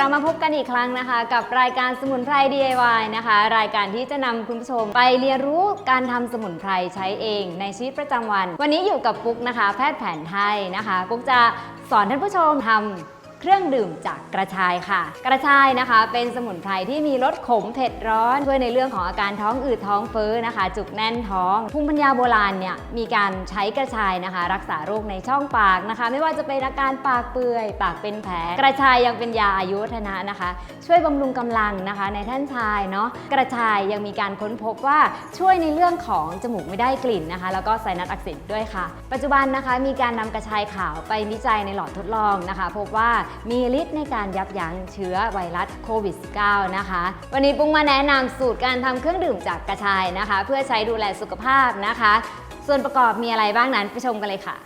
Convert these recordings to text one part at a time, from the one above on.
เรามาพบกันอีกครั้งนะคะ กับรายการสมุนไพร DIY นะคะ รายการที่จะนำคุณผู้ชมไปเรียนรู้การทำสมุนไพรใช้เองในชีวิตประจำวัน วันนี้อยู่กับปุ๊กนะคะ แพทย์แผนไทยนะคะปุ๊กจะสอนท่านผู้ชมทำ เครื่องดื่มจากกระชายค่ะ กระชายนะคะ เป็นสมุนไพรที่มีรสขมเผ็ดร้อนช่วยในเรื่องของอาการท้องอืดท้องเฟ้อนะคะ จุกแน่นท้องภูมิปัญญาโบราณเนี่ยมีการใช้กระชายนะคะ รักษาโรคในช่องปากนะคะ ไม่ว่าจะเป็นอาการปากเปื่อย ปากเป็นแผลกระชายยังเป็นยาอายุวัฒนะนะคะ ช่วยบำรุงกำลังนะคะ ในท่านชายเนาะกระชายยังมีการค้นพบว่าช่วยในเรื่องของจมูกไม่ได้กลิ่นนะคะ แล้วก็ไซนัสอักเสบด้วยค่ะ ปัจจุบันนะคะมีการนำกระชายขาวไปวิจัยในหลอดทดลองนะคะ พบว่ามีฤทธิ์ในการยับยั้งเชื้อไวรัสโควิด -19 นะคะ วันนี้ปุ้งมาแนะนำสูตรการทำเครื่องดื่มจากกระชายนะคะ เพื่อใช้ดูแลสุขภาพนะคะ ส่วนประกอบมีอะไรบ้างนั้นไปชมกันเลยค่ะ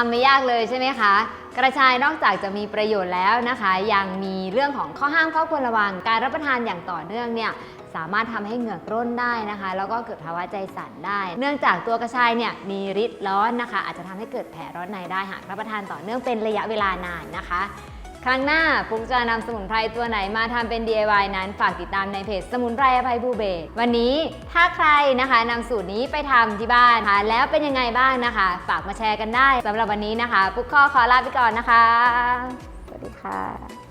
ทำไม่ยากเลยใช่ไหมคะ กระชายนอกจากจะมีประโยชน์แล้วนะคะ ยังมีเรื่องของข้อห้ามข้อควรระวังการรับประทานอย่างต่อเนื่องเนี่ยสามารถทำให้เหงือกร่นได้นะคะ แล้วก็เกิดภาวะใจสั่นได้ เนื่องจากตัวกระชายเนี่ยมีฤทธิ์ร้อนนะคะ อาจจะทำให้เกิดแผลร้อนในได้หากรับประทานต่อเนื่องเป็นระยะเวลานานนะคะ ครั้งหน้าปุ๊กจะนำสมุนไพรตัวไหนมาทำเป็น DIY นั้นฝากติดตามในเพจสมุนไพรอภัยบูเบศวันนี้ถ้าใครนะคะนำสูตรนี้ไปทำที่บ้านค่ะแล้วเป็นยังไงบ้างนะคะ ฝากมาแชร์กันได้สำหรับวันนี้นะคะ ปุ๊กข้อขอลาไปก่อนนะคะ สวัสดีค่ะ